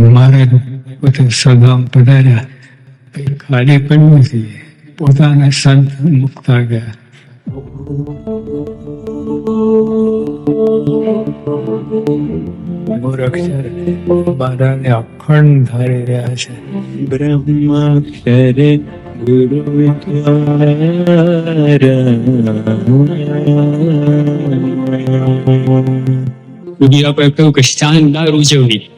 મહારાજ પોતે સગામ પધાર્યા. કંઈ ખાલી પણ નથી. પોતાના સંત મુકતા ગયા. અખંડ ધારી રહ્યા છે. બ્રહ્માક્ષરે ગુરુ સુધી આપણે કહ્યું કે શાનદાર ઉજવણી.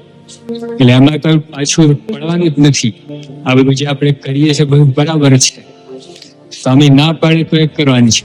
એટલે એમાં કઈ પાછું પડવાનું જ નથી. આ બધું આપણે કરીએ છીએ બધું બરાબર છે. સ્વામી ના પાડે તો એ કરવાની છે.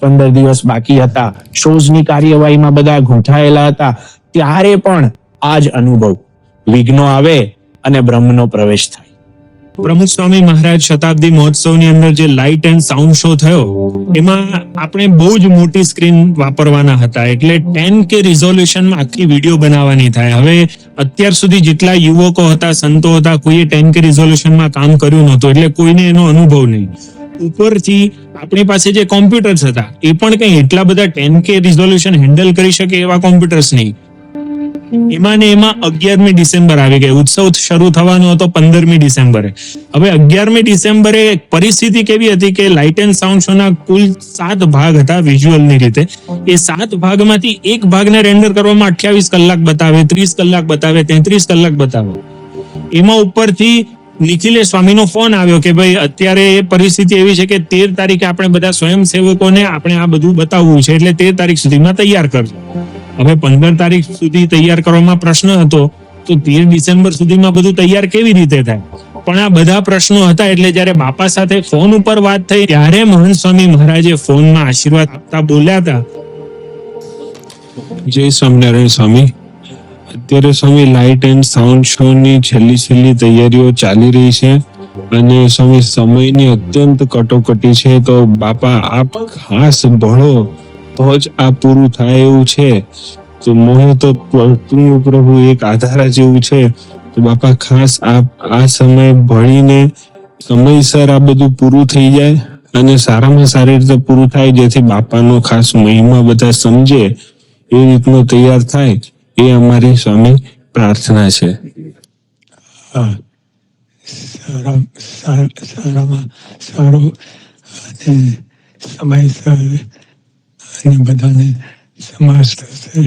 પંદર દિવસ બાકી હતા. શોઝની કાર્યવાહીમાં બધા ગૂંથાયેલા હતા. ત્યારે પણ આ જ અનુભવ. વિઘ્નો આવે અને બ્રહ્મનો પ્રવેશ થાય. પ્રમુખ સ્વામી મહારાજ શતાબ્દી મહોત્સવની અંદર જે લાઇટ એન્ડ સાઉન્ડ શો થયો, એમાં આપણે બહુ જ મોટી સ્ક્રીન વાપરવાના હતા. એટલે ટેન કે રિઝોલ્યુશનમાં આખી વીડિયો બનાવવાની થાય. હવે અત્યાર સુધી જેટલા યુવકો હતા, સંતો હતા, કોઈએ ટેન કે રિઝોલ્યુશનમાં કામ કર્યું નહોતું. એટલે કોઈને એનો અનુભવ નહીં. ઉપરથી આપણી પાસે જે કોમ્પ્યુટર્સ હતા, એ પણ કંઈ એટલા બધા ટેન કે રિઝોલ્યુશન હેન્ડલ કરી શકે એવા કોમ્પ્યુટર્સ નહીં. એમાં ને એમાં અગિયારમી ડિસેમ્બર આવી ગઈ. ઉત્સવ શરૂ થવાનો હતો પંદરમી ડિસેમ્બરે. હવે અગિયારમી ડિસેમ્બરે પરિસ્થિતિ કેવી હતી કે લાઇટ એન્ડ સાઉન્ડ શોના કુલ સાત ભાગ હતા વિઝ્યુઅલની રીતે. એ સાત ભાગમાંથી એક ભાગને રેન્ડર કરવામાં અઠ્યાવીસ કલાક બતાવે, ત્રીસ કલાક બતાવે, તેત્રીસ કલાક બતાવે. એમાં ઉપરથી નિખિલેશ સ્વામીનો ફોન આવ્યો કે ભાઈ, અત્યારે એ પરિસ્થિતિ એવી છે કે તેર તારીખે આપણે બધા સ્વયંસેવકોને આપણે આ બધું બતાવવું છે, એટલે તેર તારીખ સુધીમાં તૈયાર કરજો. હવે પંદર તારીખ સુધી તૈયાર કરવામાં પ્રશ્ન હતો, તો તેર ડિસેમ્બર સુધીમાં બધું તૈયાર કેવી રીતે થાય? પણ આ બધા પ્રશ્નો હતા એટલે જ્યારે બાપા સાથે ફોન ઉપર વાત થઈ, ત્યારે મહંત સ્વામી મહારાજે ફોનમાં આશીર્વાદ આપતા બોલ્યા હતા. જય સ્વામિનારાયણ સ્વામી. અત્યારે Swami light and sound show ની છેલ્લી છેલ્લી તૈયારીઓ ચાલી રહી છે અને સ્વામી સમયની અત્યંત કટોકટી છે. તો બાપા, આપ ખાસ ભળો તો જ આ પૂરું થાય એવું છે. તો મોહે તો તું પ્રભુ એક આધારા જેવું છે. તો બાપા, ખાસ આપ આ સમય ભણીને સમયસર આ બધું પૂરું થઈ જાય અને સારામાં સારી રીતે પૂરું થાય, જેથી બાપાનો ખાસ મહિમા બધા સમજે, એ રીતનું તૈયાર થાય, એ અમારી સ્વામી પ્રાર્થના છે. સારામાં સારું સમયસર અને બધાને સમાસ થશે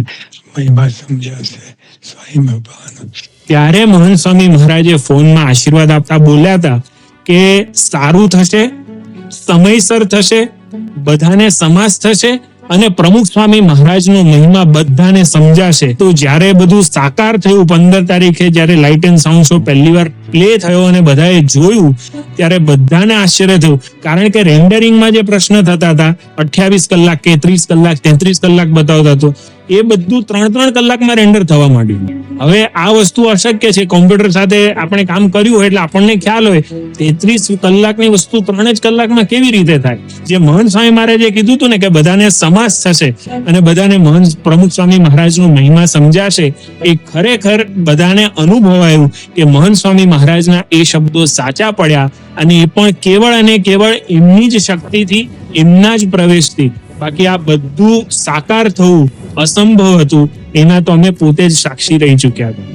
મહિમા સમજાશે. સ્વામી ભગવાન. ત્યારે મહંત સ્વામી મહારાજે ફોનમાં આશીર્વાદ આપતા બોલ્યા હતા કે સારું થશે, સમયસર થશે, બધાને સમાસ થશે અને પ્રમુખ સ્વામી મહારાજનો મહિમા બધાને સમજાશે. તો જ્યારે બધું સાકાર થયું પંદર તારીખે, જ્યારે લાઇટ એન્ડ સાઉન્ડ શો પહેલી વાર પ્લે થયો અને બધાએ જોયું, ત્યારે બધાને આશ્ચર્ય થયું. કારણ કે રેન્ડરિંગમાં જે પ્રશ્ન થતા હતા, અઠ્યાવીસ કલાક કે ત્રીસ કલાક, તેત્રીસ કલાક બતાવતા હતો એ બધું ત્રણ ત્રણ કલાકમાં રેન્ડર થવા માંડ્યું. હવે આ વસ્તુ અશક્ય છે. કોમ્પ્યુટર સાથે આપણે કામ કર્યું હોય એટલે આપણને ખ્યાલ હોય. તેત્રીસ કલાકની વસ્તુ ત્રણ જ કલાકમાં કેવી રીતે થાય? જે મહંત સ્વામી મહારાજે કીધું હતું ને કે બધાને સમાસ થશે અને બધાને મહંત પ્રમુખ સ્વામી મહારાજનો મહિમા સમજાશે, એ ખરેખર બધાને અનુભવાયું કે મહંત સ્વામી મહારાજના એ શબ્દો સાચા પડ્યા અને એ પણ કેવળ અને કેવળ એમની જ શક્તિથી, એમના જ પ્રવેશથી. બાકી આ બધું સાકાર થવું અસંભવ હતું. એના તો અમે પોતે જ સાક્ષી રહી ચૂક્યા હતા.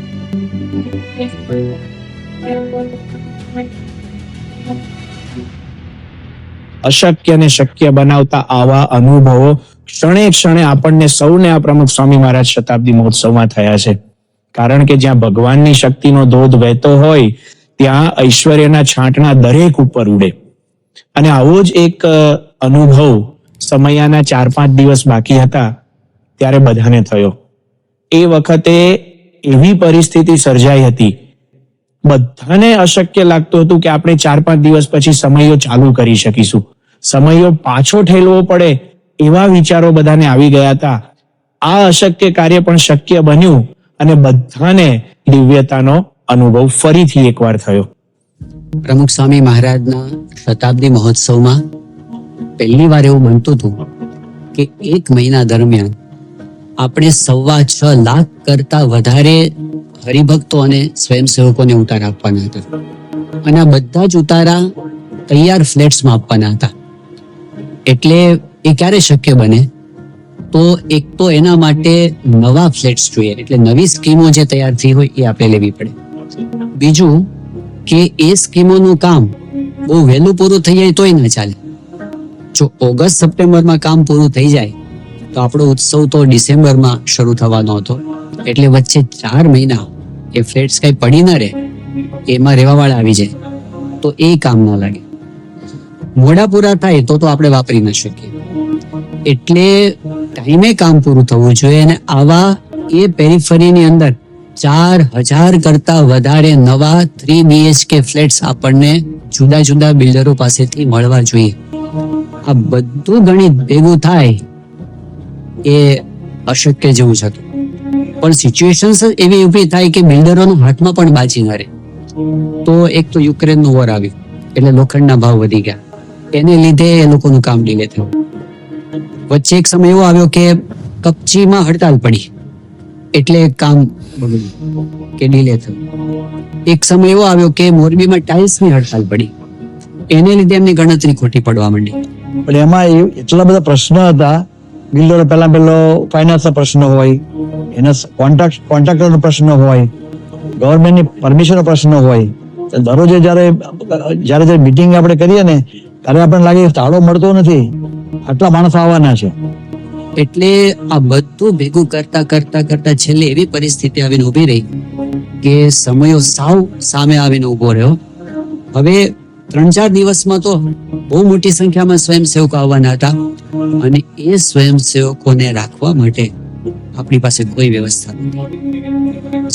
અશક્યને શક્ય બનાવતા આવા અનુભવો ક્ષણે ક્ષણે આપણને સૌને આ પ્રમુખ સ્વામી મહારાજ શતાબ્દી મહોત્સવમાં થયા છે. કારણ કે જ્યાં ભગવાનની શક્તિનો ધોધ વહેતો હોય, ત્યાં ઐશ્વર્યના છાંટણા દરેક ઉપર ઉડે. અને આવો જ એક અનુભવ સમયાના ચાર પાંચ દિવસ બાકી હતા, ત્યારે બધાને થયો. એ વખતે એવી પરિસ્થિતિ સર્જાઈ હતી. બધાને અશક્ય લાગતું હતું કે આપણે ચાર પાંચ દિવસ પછી સમયો ચાલુ કરી શકીશું. સમયો પાછો ઠેલવો પડે એવા વિચારો બધાને આવી ગયા હતા. આ અશક્ય કાર્ય પણ શક્ય બન્યું. અને બધાને દિવ્યતાનો અનુભવ ફરીથી એકવાર થયો. પ્રમુખ સ્વામી મહારાજના શતાબ્દી મહોત્સવમાં પહેલી વાર એવું બનતું હતું કે એક મહિના દરમિયાન આપણે સવા છ લાખ કરતા વધારે હરિભક્તો અને સ્વયંસેવકોને ઉતારા આપવાના હતા. અને આ બધા જ ઉતારા તૈયાર ફ્લેટ્સમાં આપવાના હતા. એટલે એ ક્યારે શક્ય બને? તો એક તો એના માટે નવા ફ્લેટ્સ જોઈએ. એટલે નવી સ્કીમો જે તૈયાર થઈ હોય એ આપણે લેવી પડે. બીજું કે એ સ્કીમોનું કામ બહુ વહેલું પૂરું થઈ જાય તોય ના ચાલે. જો ઓગસ્ટ સપ્ટેમ્બરમાં કામ પૂરું થઈ જાય, તો આપણો ઉત્સવ તો ડિસેમ્બરમાં શરૂ થવાનો હતો. એટલે વચ્ચે ચાર મહિના એ ફ્લેટ્સ કઈ પડી ના રહે, એમાં રહેવાવાળા આવી જાય. તો એ કામ ના લાગે. મોડા પૂરા થાય તો તો આપણે વાપરી ન શકીએ. એટલે ટાઈમે કામ પૂરું થવું જોઈએ અને આવા એ પેરીફરીની અંદર ચાર હજાર કરતા વધારે નવા થ્રી બીએચકે ફ્લેટ્સ આપણને જુદા જુદા બિલ્ડરો પાસેથી મળવા જોઈએ. આ બધું ગણિત ભેગું થાય એ અશક્ય જેવું હતું. પણ સિચ્યુએશન્સ એવી ઊભી થાય કે બિલ્ડરોના હાથમાં પણ બાજી ન રહે. તો એક તો યુક્રેનનું વોર આવ્યું, એટલે લોખંડના ભાવ વધી ગયા. એને લીધે એ લોકોનું કામ ડીલે થયું. વચ્ચે એક સમય એવો આવ્યો કે કપચીમાં હડતાલ પડી. એટલે કામ કે ડીલે થયું. એક સમય એવો આવ્યો કે મોરબીમાં ટાઇલ્સની હડતાલ પડી. એને લીધે એમની ગણતરી ખોટી પડવા માંડી. પણ એમાં એટલા બધા પ્રશ્ન હતા. બિલ્ડરો પહેલા પહેલો ફાઇનાન્સનો પ્રશ્ન હોય, એના કોન્ટ્રાક્ટ કોન્ટ્રાક્ટરનો પ્રશ્ન હોય ગવર્મેન્ટની પરમિશનનો પ્રશ્ન હોય. દરરોજે જ્યારે જ્યારે જ્યારે મિટિંગ આપણે કરીએ ને, ત્યારે આપણને લાગે તાળો મળતો નથી. આટલા માણસો આવવાના છે. એટલે આ બધું ભેગું કરતા કરતા કરતા છેલ્લે એવી પરિસ્થિતિ આવીને ઊભી રહી કે સમયો સાવ સામે આવીને ઊભો રહ્યો. હવે ત્રણ ચાર દિવસમાં તો બહુ મોટી સંખ્યામાં સ્વયંસેવકો આવવાના હતા અને એ સ્વયંસેવકોને રાખવા માટે આપણી પાસે કોઈ વ્યવસ્થા નથી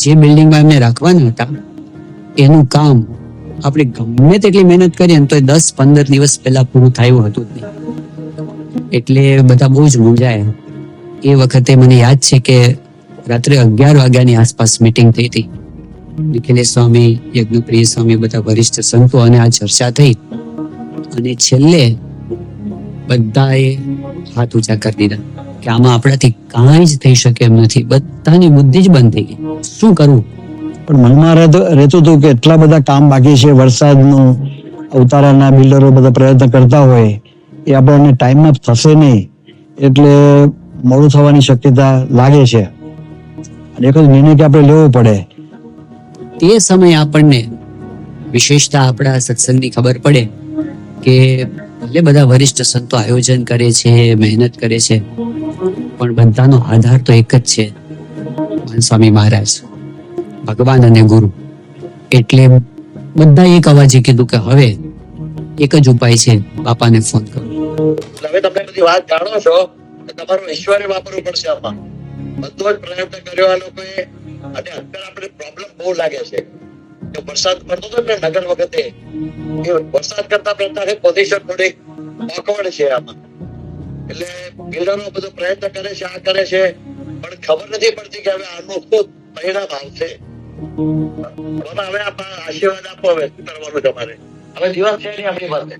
જે બિલ્ડિંગમાં એમને રાખવાના હતા, એનું કામ આપણે ગમે તેટલી મહેનત કરીએ ને તો દસ પંદર દિવસ પહેલા પૂરું થયું હતું જ નહીં. એટલે બધા બહુ જ મૂંઝાયા. એ વખતે મને યાદ છે કે રાત્રે અગિયાર વાગ્યાની આસપાસ મીટિંગ થઈ હતી. નિખિલેશ સ્વામી, યજ્ઞપ્રિય સ્વામી બધા વરિષ્ઠ સંતો અને આ ચર્ચા થઈ. અને છેલ્લે બધાએ હાથ ઊંચા કરી દીધા કે આમાં આપણાથી કાંઈ જ થઈ શકે એમ નથી. બધાની બુદ્ધિ જ બંધ થઈ ગઈ. શું કરવું? પણ મનમાં રહેતું હતું કે એટલા બધા કામ બાકી છે, વરસાદનું ઉતારાના બિલ્ડરો બધા પ્રયત્ન કરતા હોય. એ આપણને ટાઈમમાં થશે નહીં. એટલે મોડું થવાની શક્યતા લાગે છે. અને એક જ નિર્ણય કે આપણે લેવો પડે. તે સમયે આપણને વિશેષતા આપણા સત્સંગની ખબર પડે કે ભલે બધા વરિષ્ઠ સંતો આયોજન કરે છે, મહેનત કરે છે, પણ બધાનો આધાર તો એક જ છે. સ્વામી મહારાજ, ભગવાન અને ગુરુ. એટલે બધા એક અવાજે કીધું કે હવે એક જ ઉપાય છે, બાપાને ફોન કરો. હવે તમે બધી વાત જાણો છો તમારું ઈશ્વરે વાપરવું પડશે આમાં. બધો જ પ્રયત્ન કર્યો આ લોકોએ. અને અત્યારે આપણે પ્રોબ્લેમ બહુ લાગે છે. કે વરસાદ પડતો હતો ને નગર વખતે. એ વરસાદ કરતા પહેલા પોઝિશન થોડી ઓકવર્ડ છે આમાં. એટલે બિલ્ડરો બધો પ્રયત્ન કરે છે, આ કરે છે. પણ ખબર નથી પડતી કે હવે આનું શું પરિણામ આવશે. હવે આપણા આશીર્વાદ આપો હવે શું કરવાનું તમારે? હવે દિવસ છે નહીં આપણી પાસે?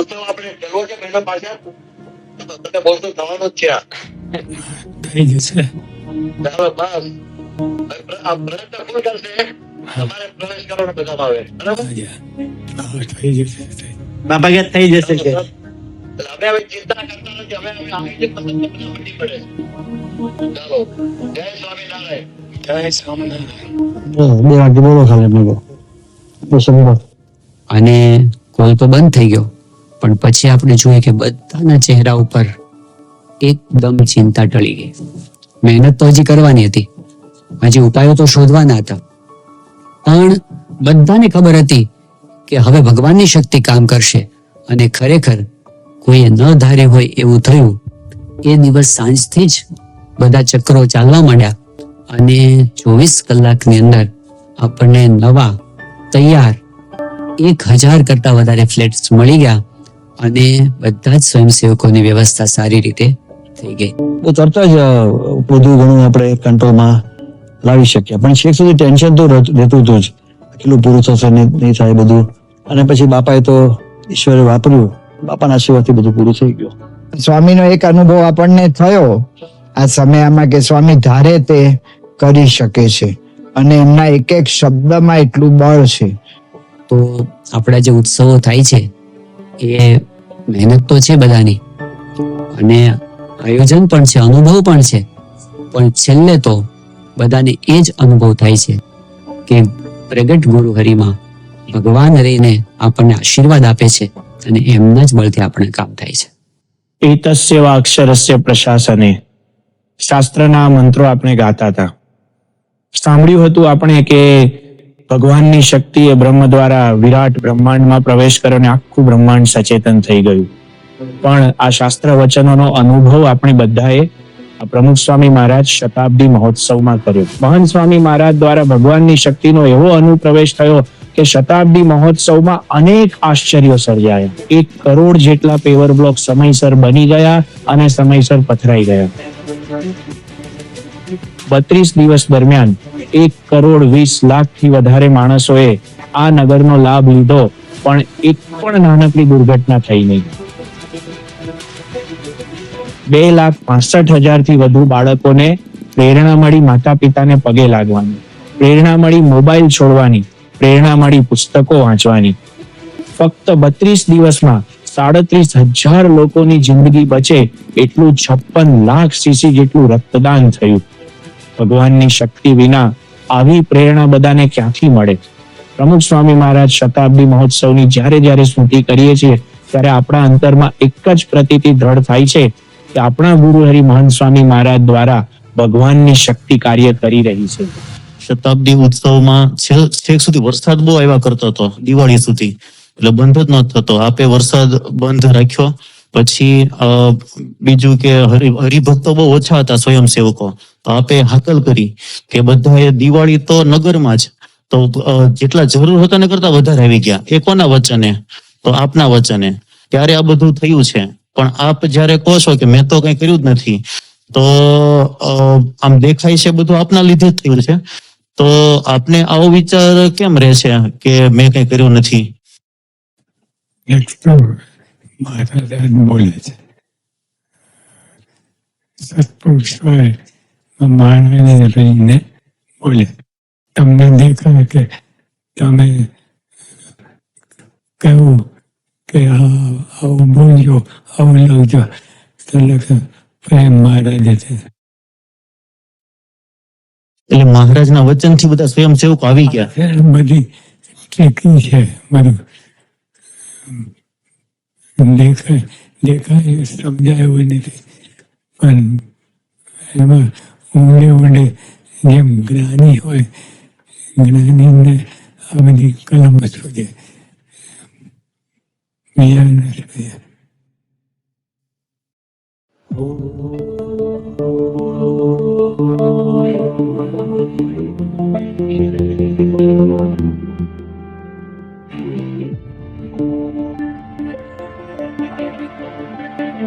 ઉત્સવ આપણે કરવો છે મહિના પાછળ તો તમે બોલતો થવાનું જ છે થઈ જશે. ચાલો બસ. આ પ્રયત્ન કોણ કરશે? તમારે પ્રવેશ કરવાનો બધામાં આવે. બરાબર? થઈ જશે થઈ કે થઈ જશે કે? હવે હવે ચિંતા કરતા નથી. હવે હવે આયોજન પસંદ કરવા પડે. ચાલો. જય સ્વામિનારાયણ. જય સ્વામિનારાયણ. બે બોલો ખાલી બસ અને કોલ તો બંધ થઈ ગયો. પણ પછી આપણે જોઈએ કે બધાના ચહેરા ઉપર એકદમ ચિંતા ટળી ગઈ. મહેનત તો હજી કરવાની હતી. હજી ઉપાયો તો શોધવાના હતા. પણ બધાને ખબર હતી કે હવે ભગવાનની શક્તિ કામ કરશે અને ખરેખર કોઈએ ન ધાર્યું હોય એવું થયું, એ દિવસ સાંજથી જ બધા ચક્રો ચાલવા માંડ્યા અને ચોવીસ કલાકની અંદર આપણને નવા, તૈયાર એક હજાર કરતા વધારે ફ્લેટ્સ મળી ગયા. અને બધા જ સ્વયંસેવકોની વ્યવસ્થા સારી રીતે થઈ ગઈ. તો તરત જ બધું ઘણું આપણે કંટ્રોલમાં લાવી શકીએ. પણ છેક સુધી ટેન્શન તો રહેતું હતું જ. કેટલું પૂરું થશે નહીં થાય બધું. અને પછી બાપાએ તો ઈશ્વરે વાપર્યું. બાપાના આશીર્વાદથી બધું પૂરું થઈ ગયું. સ્વામીનો એક અનુભવ આપણને થયો. આ સમયમાં કે સ્વામી ધારે તે કરી શકે છે. અને એમના એક એક શબ્દમાં એટલું બળ છે. તો આપણા જે ઉત્સવો થાય છે એ મહેનત તો છે બધાની. અને આયોજન પણ છે, અનુભવ પણ છે. પણ છેલ્લે તો બધાને એ જ અનુભવ થાય છે કે પ્રગટ ગુરુ હરિમાં ભગવાન રહીને આપણને આશીર્વાદ આપે છે અને એમના જ બળથી આપણે કામ થાય છે. એતસ્ય વા અક્ષરસ્ય પ્રશાસને. શાસ્ત્રના મંત્રો આપણે ગાતા હતા. સાંભળ્યું હતું આપણે કે ભગવાનની શક્તિ એ બ્રહ્મ દ્વારા વિરાટ બ્રહ્માંડમાં પ્રવેશ કર્યો અને આખું બ્રહ્માંડ સચેતન થઈ ગયું. પણ આ શાસ્ત્ર વચનોનો અનુભવ આપણે બધાએ પ્રમુખ સ્વામી મહારાજ શતાબ્દી મહોત્સવમાં કર્યો. મહાન સ્વામી મહારાજ દ્વારા ભગવાનની શક્તિનો એવો અનુપ્રવેશ થયો કે શતાબ્દી મહોત્સવમાં અનેક આશ્ચર્યો સર્જાયા. એક કરોડ જેટલા પેવર બ્લોક સમયસર બની ગયા અને સમયસર પથરાઈ ગયા. બત્રીસ દિવસ દરમિયાન એક કરોડ વીસ લાખથી વધારે માણસોએ આ નગરનો લાભ લીધો, પણ એક પણ નાનકડી દુર્ઘટના થઈ નહીં. બે લાખ પાસઠ હજારથી વધુ બાળકોને પ્રેરણા મળી માતા પિતાને પગે લાગવાની, પ્રેરણા મળી મોબાઈલ છોડવાની, પ્રેરણા મળી પુસ્તકો વાંચવાની. ફક્ત બત્રીસ દિવસમાં સાડત્રીસ હજાર લોકોની જિંદગી બચે એટલું છપ્પન લાખ સીસી જેટલું રક્તદાન થયું. ભગવાનની શક્તિ વિના આવી પ્રેરણા બધાને ક્યાંથી મળે? પ્રમુખ સ્વામી મહારાજ શતાબ્દી મહોત્સવની જ્યારે જ્યારે સ્મૃતિ કરીએ છીએ, ત્યારે આપણા અંતરમાં એક જ પ્રતીતિ દ્રઢ થાય છે કે આપણા ગુરુ હરિ મહંત સ્વામી મહારાજ દ્વારા ભગવાનની શક્તિ કાર્ય કરી રહી છે. શતાબ્દી ઉત્સવમાં છેક સુધી વરસાદ બહુ આવ્યા કરતો હતો, દિવાળી સુધી. એટલે બંધ જ ન થતો. આપે વરસાદ બંધ રાખ્યો. પછી બીજું કે હરિ, હરિભક્તો બહુ ઓછા હતા સ્વયંસેવકો. તો આપે હાકલ કરી કે બધાએ દિવાળી તો નગરમાં જ, તો જેટલા જરૂર હતા ને કરતા વધારે આવી ગયા. એ કોના વચને? તો આપના વચને. ત્યારે આ બધું થયું છે. પણ આપ જ્યારે કહો છો કે મેં તો કઈ કર્યું જ નથી, તો આમ દેખાય છે બધું આપના લીધે જ થયું છે. તો આપને આવો વિચાર કેમ રહે છે કે મેં કઈ કર્યું નથી? મારા દાદ બોલે છે. સત્પુરુષ હોય રહીને બોલે. તમને દેખાય કે તમે કહ્યું કે આવું બોલજો આવું લખજો. લખે પ્રેમ મહારાજે છે. એટલે મહારાજના વચનથી બધા સ્વયંસેવકો આવી ગયા. બધી ટ્રીકી છે બધું. દેખાય દેખાય સમજાય એવું નથી. પણ એમાં ઊંડે ઊંડે જેમ જ્ઞાની હોય, જ્ઞાનીને આ બધી કલમ સૂજે બીજા ન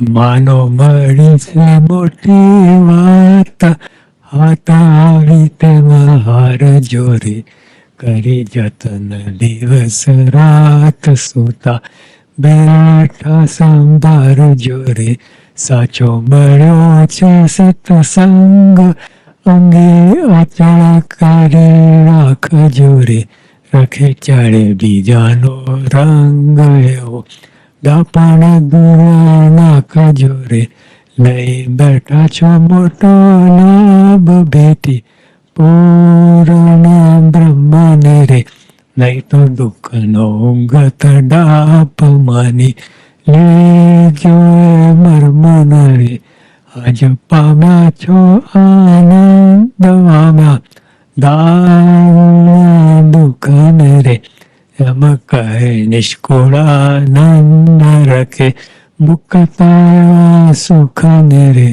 માનો મળી છે મોટી વાત. હતા આવી તેમાં હાર જોરી કરી જતન દિવસ રાત સુતા બેઠા સંભાર જોરે. સાચો મળ્યો છે સત્સંગ, અંગે અચળ કરી રાખ જોરે. રખે ચાળે બીજાનો રંગ એવો. દાપણ દુરાના ખજોરે લઈ બેઠા છો મોટો લાભ ભેટી. પૂર્ણ બ્રહ્મને રે લઈ તો દુઃખનો ગત ડાપ માની લેજો મર્મન રે. આજ પામ્યા છો આનંદ પામ્યા દાન દુઃખન રે એમ કહે નિષ્કુળાનંદ રખે મુક્તા સુખ ને રે